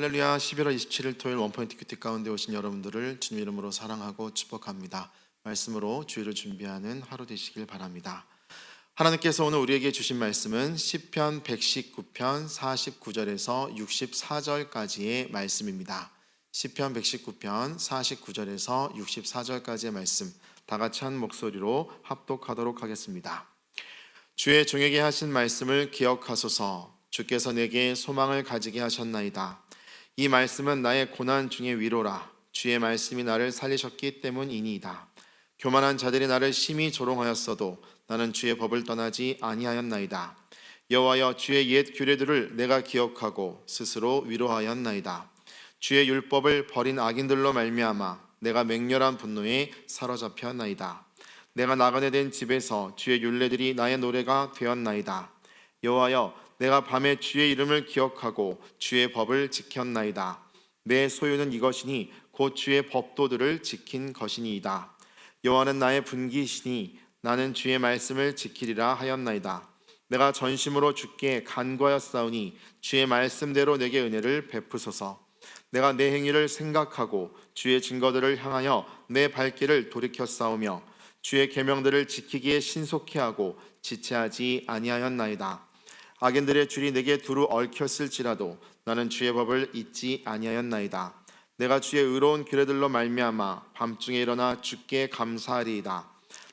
할렐루야 11월 27일 토요일 원포인트 큐티 가운데 오신 여러분들을 주님 이름으로 사랑하고 축복합니다. 말씀으로 주일을 준비하는 하루 되시길 바랍니다. 하나님께서 오늘 우리에게 주신 말씀은 시편 119편 49절에서 64절까지의 말씀입니다. 시편 119편 49절에서 64절까지의 말씀 다 같이 한 목소리로 합독하도록 하겠습니다. 주의 종에게 하신 말씀을 기억하소서 주께서 내게 소망을 가지게 하셨나이다. 이 말씀은 나의 고난 중의 위로라. 주의 말씀이 나를 살리셨기 때문이니이다. 교만한 자들이 나를 심히 조롱하였어도 나는 주의 법을 떠나지 아니하였나이다. 여호와여 주의 옛 규례들을 내가 기억하고 스스로 위로하였나이다. 주의 율법을 버린 악인들로 말미암아 내가 맹렬한 분노에 사로잡혔나이다. 내가 나가게 된 집에서 주의 율례들이 나의 노래가 되었나이다. 여호와여 내가 밤에 주의 이름을 기억하고 주의 법을 지켰나이다. 내 소유는 이것이니 곧 주의 법도들을 지킨 것이니이다. 여호와는 나의 분기시니 나는 주의 말씀을 지키리라 하였나이다. 내가 전심으로 주께 간구하였사오니 주의 말씀대로 내게 은혜를 베푸소서. 내가 내 행위를 생각하고 주의 증거들을 향하여 내 발길을 돌이켜 싸우며 주의 계명들을 지키기에 신속히 하고 지체하지 아니하였나이다. 악인들의 줄이 내게 두루 얽혔을지라도 나는 주의 법을 잊지 아니하였나이다. 내가 주의 의로운 규례들로 말미암아 밤중에 일어나 주께 감사하리이다.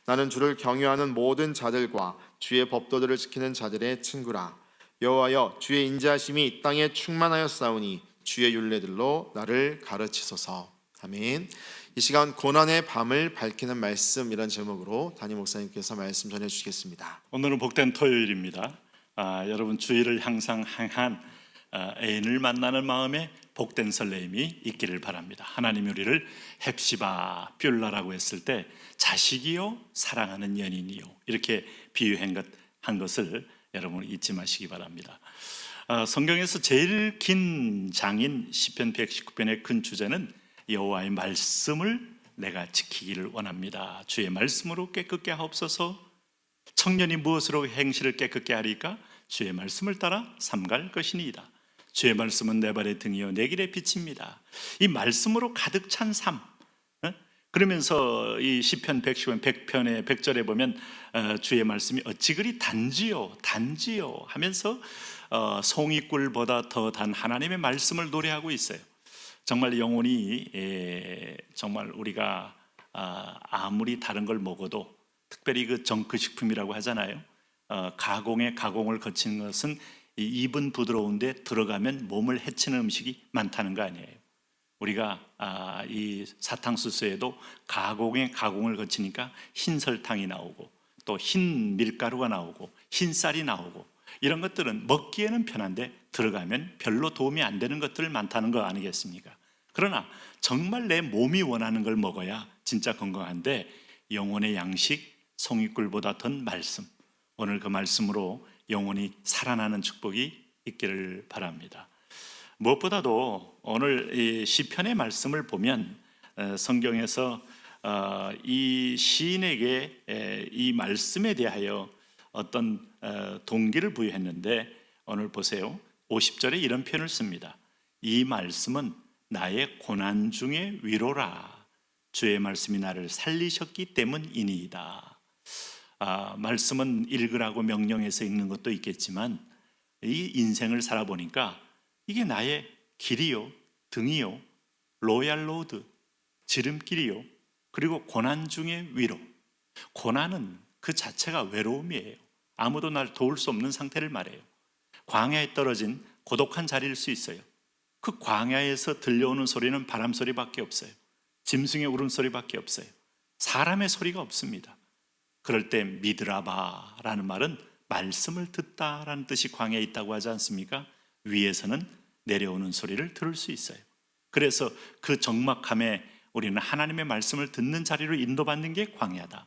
나는 주를 경유하는 모든 자들과 주의 법도들을 지키는 자들의 친구라. 여호와여 주의 인자하심이 땅에 충만하였사오니 주의 율례들로 나를 가르치소서. 아멘. 이 시간 고난의 밤을 밝히는 말씀 이런 제목으로 담임 목사님께서 말씀 전해 주시겠습니다. 오늘은 복된 토요일입니다. 아, 여러분 주일을 항상 향한 아, 애인을 만나는 마음에 복된 설레임이 있기를 바랍니다. 하나님 우리를 헵시바 뷸라라고 했을 때 자식이요 사랑하는 연인이요 이렇게 비유한 것, 한 것을 여러분 잊지 마시기 바랍니다. 아, 성경에서 제일 긴 장인 시편 119편의 큰 주제는 여호와의 말씀을 내가 지키기를 원합니다. 주의 말씀으로 깨끗게 하옵소서. 청년이 무엇으로 행실을 깨끗게 하리까? 주의 말씀을 따라 삼갈 것이니이다. 주의 말씀은 내 발의 등이요 내 길의 빛입니다. 이 말씀으로 가득 찬 삶. 어? 그러면서 이 시편 110편 100편의 100절에 보면 어, 주의 말씀이 어찌 그리 단지요 단지요 하면서 어, 송이꿀보다 더 단 하나님의 말씀을 노래하고 있어요. 정말 영혼이 에, 정말 우리가 아, 아무리 다른 걸 먹어도 특별히 그 정크 식품이라고 하잖아요. 어, 가공에 가공을 거친 것은 이 입은 부드러운데 들어가면 몸을 해치는 음식이 많다는 거 아니에요. 우리가 아, 이 사탕수수에도 가공에 가공을 거치니까 흰 설탕이 나오고 또 흰 밀가루가 나오고 흰 쌀이 나오고 이런 것들은 먹기에는 편한데 들어가면 별로 도움이 안 되는 것들 많다는 거 아니겠습니까? 그러나 정말 내 몸이 원하는 걸 먹어야 진짜 건강한데 영혼의 양식 송이꿀보다 더 말씀 오늘 그 말씀으로 영혼이 살아나는 축복이 있기를 바랍니다. 무엇보다도 오늘 이 시편의 말씀을 보면 어, 성경에서 어, 이 시인에게 이 말씀에 대하여 어떤 어, 동기를 부여했는데 오늘 보세요. 50절에 이런 표현을 씁니다. 이 말씀은 나의 고난 중의 위로라. 주의 말씀이 나를 살리셨기 때문이니이다. 아, 말씀은 읽으라고 명령해서 읽는 것도 있겠지만 이 인생을 살아보니까 이게 나의 길이요, 등이요, 로얄 로드, 지름길이요, 그리고 고난 중의 위로. 고난은 그 자체가 외로움이에요. 아무도 날 도울 수 없는 상태를 말해요. 광야에 떨어진 고독한 자리일 수 있어요. 그 광야에서 들려오는 소리는 바람 소리밖에 없어요. 짐승의 울음소리밖에 없어요. 사람의 소리가 없습니다. 그럴 때 미드라바라는 말은 말씀을 듣다라는 뜻이 광야에 있다고 하지 않습니까? 위에서는 내려오는 소리를 들을 수 있어요. 그래서 그 적막함에 우리는 하나님의 말씀을 듣는 자리로 인도받는 게 광야다.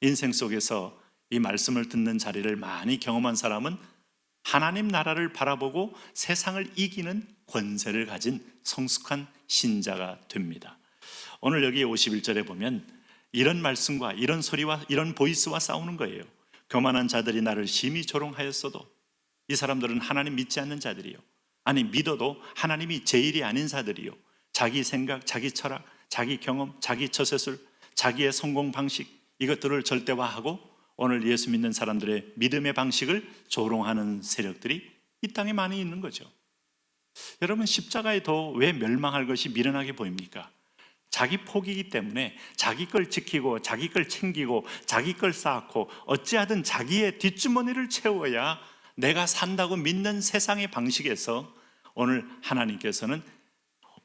인생 속에서 이 말씀을 듣는 자리를 많이 경험한 사람은 하나님 나라를 바라보고 세상을 이기는 권세를 가진 성숙한 신자가 됩니다. 오늘 여기 51절에 보면 이런 말씀과 이런 소리와 이런 보이스와 싸우는 거예요. 교만한 자들이 나를 심히 조롱하였어도 이 사람들은 하나님 믿지 않는 자들이요. 아니 믿어도 하나님이 제일이 아닌 자들이요. 자기 생각, 자기 철학, 자기 경험, 자기 처세술, 자기의 성공 방식 이것들을 절대화하고 오늘 예수 믿는 사람들의 믿음의 방식을 조롱하는 세력들이 이 땅에 많이 있는 거죠. 여러분 십자가에 더 왜 멸망할 것이 미련하게 보입니까? 자기 포기이기 때문에 자기 걸 지키고 자기 걸 챙기고 자기 걸 쌓고 어찌하든 자기의 뒷주머니를 채워야 내가 산다고 믿는 세상의 방식에서 오늘 하나님께서는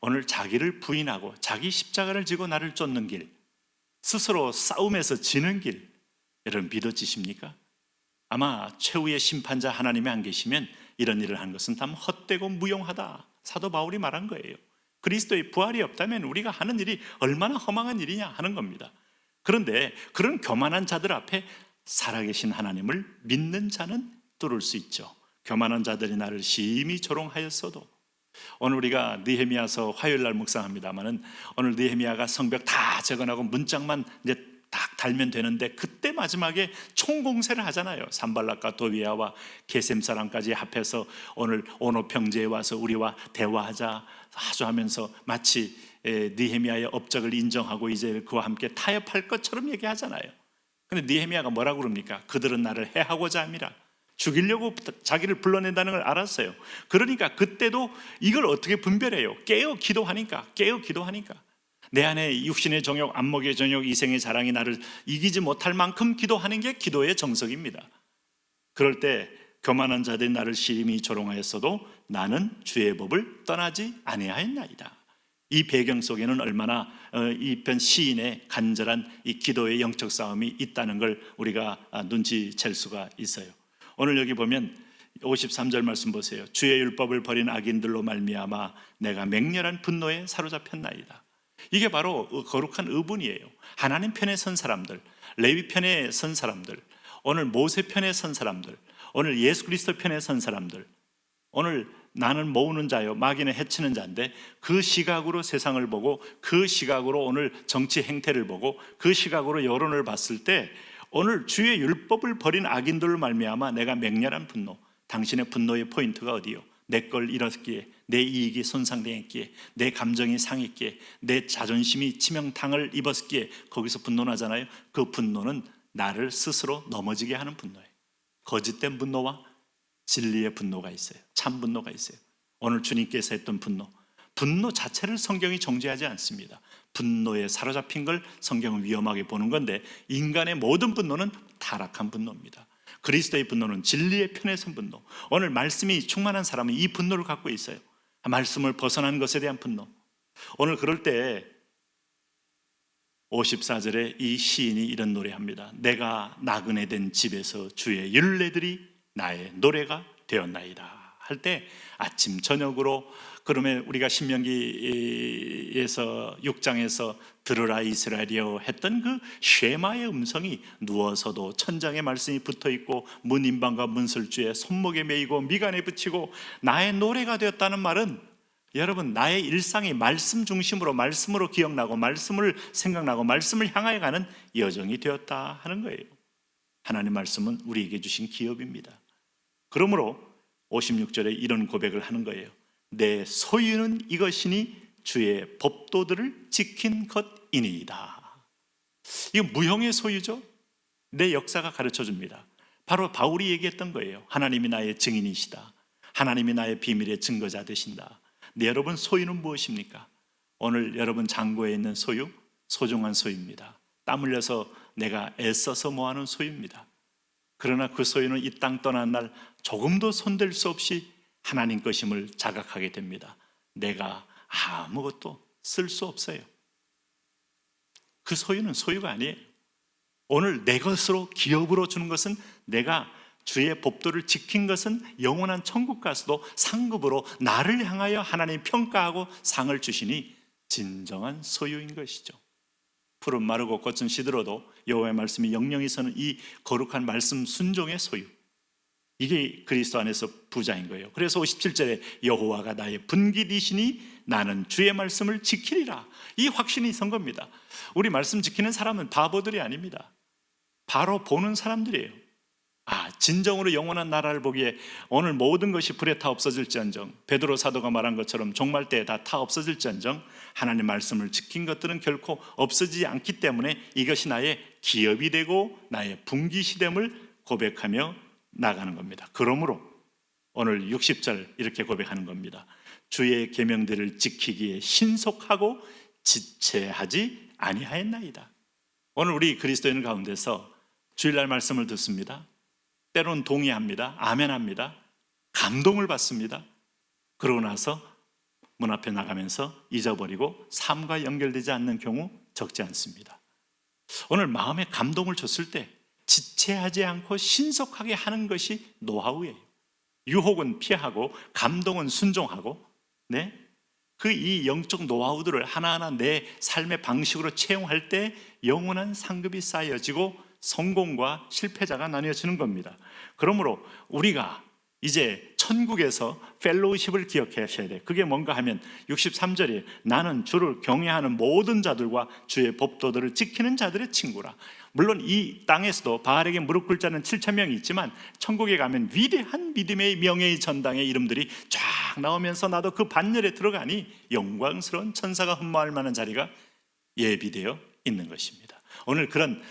오늘 자기를 부인하고 자기 십자가를 지고 나를 쫓는 길 스스로 싸움에서 지는 길 여러분 믿어지십니까? 아마 최후의 심판자 하나님이 안 계시면 이런 일을 한 것은 다 헛되고 무용하다. 사도 바울이 말한 거예요. 그리스도의 부활이 없다면 우리가 하는 일이 얼마나 허망한 일이냐 하는 겁니다. 그런데 그런 교만한 자들 앞에 살아계신 하나님을 믿는 자는 뚫을 수 있죠. 교만한 자들이 나를 심히 조롱하였어도 오늘 우리가 느헤미야서 화요일 날 묵상합니다만은 오늘 느헤미야가 성벽 다 재건하고 문짝만 이제 딱 달면 되는데 그때 마지막에 총공세를 하잖아요. 산발락과 도비아와 게셈 사람까지 합해서 오늘 오노 평제에 와서 우리와 대화하자 아주 하면서 마치 에, 느헤미야의 업적을 인정하고 이제 그와 함께 타협할 것처럼 얘기하잖아요. 근데 느헤미야가 뭐라고 그럽니까? 그들은 나를 해하고자 함이라. 죽이려고 자기를 불러낸다는 걸 알았어요. 그러니까 그때도 이걸 어떻게 분별해요? 깨어 기도하니까, 깨어 기도하니까. 내 안에 육신의 정욕, 안목의 정욕, 이생의 자랑이 나를 이기지 못할 만큼 기도하는 게 기도의 정석입니다. 그럴 때 교만한 자들이 나를 시림이 조롱하였어도 나는 주의 법을 떠나지 아니하였나이다. 이 배경 속에는 얼마나 어, 이편 시인의 간절한 이 기도의 영적 싸움이 있다는 걸 우리가 아, 눈치챌 수가 있어요. 오늘 여기 보면 53절 말씀 보세요. 주의 율법을 버린 악인들로 말미암아 내가 맹렬한 분노에 사로잡혔나이다. 이게 바로 거룩한 의분이에요. 하나님 편에 선 사람들, 레위 편에 선 사람들, 오늘 모세 편에 선 사람들, 오늘 예수 그리스도 편에 선 사람들, 오늘 나는 모으는 자요, 마귀는 해치는 자인데 그 시각으로 세상을 보고 그 시각으로 오늘 정치 행태를 보고 그 시각으로 여론을 봤을 때 오늘 주의 율법을 버린 악인들을 말미암아 내가 맹렬한 분노, 당신의 분노의 포인트가 어디요? 내 걸 잃었기에, 내 이익이 손상당했기에, 내 감정이 상했기에, 내 자존심이 치명탕을 입었기에 거기서 분노나잖아요. 그 분노는 나를 스스로 넘어지게 하는 분노예요. 거짓된 분노와 진리의 분노가 있어요. 참 분노가 있어요. 오늘 주님께서 했던 분노. 분노 자체를 성경이 정죄하지 않습니다. 분노에 사로잡힌 걸 성경은 위험하게 보는 건데 인간의 모든 분노는 타락한 분노입니다. 그리스도의 분노는 진리의 편에 선 분노. 오늘 말씀이 충만한 사람은 이 분노를 갖고 있어요. 말씀을 벗어난 것에 대한 분노. 오늘 그럴 때 54절에 이 시인이 이런 노래합니다. 내가 나그네 된 집에서 주의 율례들이 나의 노래가 되었나이다. 할 때 아침 저녁으로 그러면 우리가 신명기에서 6장에서 들으라 이스라엘이여 했던 그 쉐마의 음성이 누워서도 천장에 말씀이 붙어 있고 문인방과 문설주에 손목에 매이고 미간에 붙이고 나의 노래가 되었다는 말은 여러분 나의 일상이 말씀 중심으로 말씀으로 기억나고 말씀을 생각나고 말씀을 향하여 가는 여정이 되었다 하는 거예요. 하나님 말씀은 우리에게 주신 기업입니다. 그러므로 56절에 이런 고백을 하는 거예요. 내 소유는 이것이니 주의 법도들을 지킨 것이니이다. 이거 무형의 소유죠? 내 역사가 가르쳐 줍니다. 바로 바울이 얘기했던 거예요. 하나님이 나의 증인이시다. 하나님이 나의 비밀의 증거자 되신다. 네, 여러분 소유는 무엇입니까? 오늘 여러분 창고에 있는 소유, 소중한 소유입니다. 땀 흘려서 내가 애써서 모아놓은 소유입니다. 그러나 그 소유는 이 땅 떠난 날 조금도 손댈 수 없이 하나님 것임을 자각하게 됩니다. 내가 아무것도 쓸 수 없어요. 그 소유는 소유가 아니에요. 오늘 내 것으로 기업으로 주는 것은 내가 주의 법도를 지킨 것은 영원한 천국 가서도 상급으로 나를 향하여 하나님 평가하고 상을 주시니 진정한 소유인 것이죠. 푸른 마르고 꽃은 시들어도 여호와의 말씀이 영영이 서는 이 거룩한 말씀 순종의 소유. 이게 그리스도 안에서 부자인 거예요. 그래서 57절에 여호와가 나의 분깃이시니 나는 주의 말씀을 지키리라. 이 확신이 선 겁니다. 우리 말씀 지키는 사람은 바보들이 아닙니다. 바로 보는 사람들이에요. 아, 진정으로 영원한 나라를 보기에 오늘 모든 것이 불에 타 없어질지언정 베드로 사도가 말한 것처럼 종말 때에 다 타 없어질지언정 하나님 말씀을 지킨 것들은 결코 없어지지 않기 때문에 이것이 나의 기업이 되고 나의 분기 시됨을 고백하며 나가는 겁니다. 그러므로 오늘 60절 이렇게 고백하는 겁니다. 주의 계명들을 지키기에 신속하고 지체하지 아니하였나이다. 오늘 우리 그리스도인 가운데서 주일날 말씀을 듣습니다. 때론 동의합니다. 아멘합니다. 감동을 받습니다. 그러고 나서 문 앞에 나가면서 잊어버리고 삶과 연결되지 않는 경우 적지 않습니다. 오늘 마음에 감동을 줬을 때 지체하지 않고 신속하게 하는 것이 노하우예요. 유혹은 피하고 감동은 순종하고 네? 그 이 영적 노하우들을 하나하나 내 삶의 방식으로 채용할 때 영원한 상급이 쌓여지고 성공과 실패자가 나뉘어지는 겁니다. 그러므로 우리가 이제 천국에서 펠로우십을 기억하셔야 돼. 그게 뭔가 하면 63절에 나는 주를 경외하는 모든 자들과 주의 법도들을 지키는 자들의 친구라. 물론 이 땅에서도 바알에게 무릎 꿇지 않은 7천 명이 있지만 천국에 가면 위대한 믿음의 명예의 전당의 이름들이 쫙 나오면서 나도 그 반열에 들어가니 영광스러운 천사가 흠모할 만한 자리가 예비되어 있는 것입니다. 오늘 그런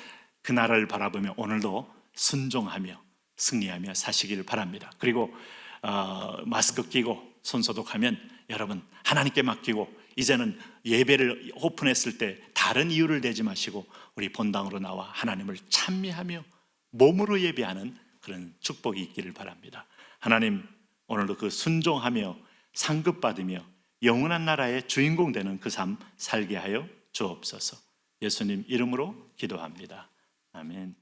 그 나라를 바라보며 오늘도 순종하며 승리하며 사시기를 바랍니다. 그리고 어, 마스크 끼고 손 소독하면 여러분 하나님께 맡기고 이제는 예배를 오픈했을 때 다른 이유를 대지 마시고 우리 본당으로 나와 하나님을 찬미하며 몸으로 예배하는 그런 축복이 있기를 바랍니다. 하나님 오늘도 그 순종하며 상급 받으며 영원한 나라의 주인공 되는 그 삶 살게 하여 주옵소서. 예수님 이름으로 기도합니다. 아멘.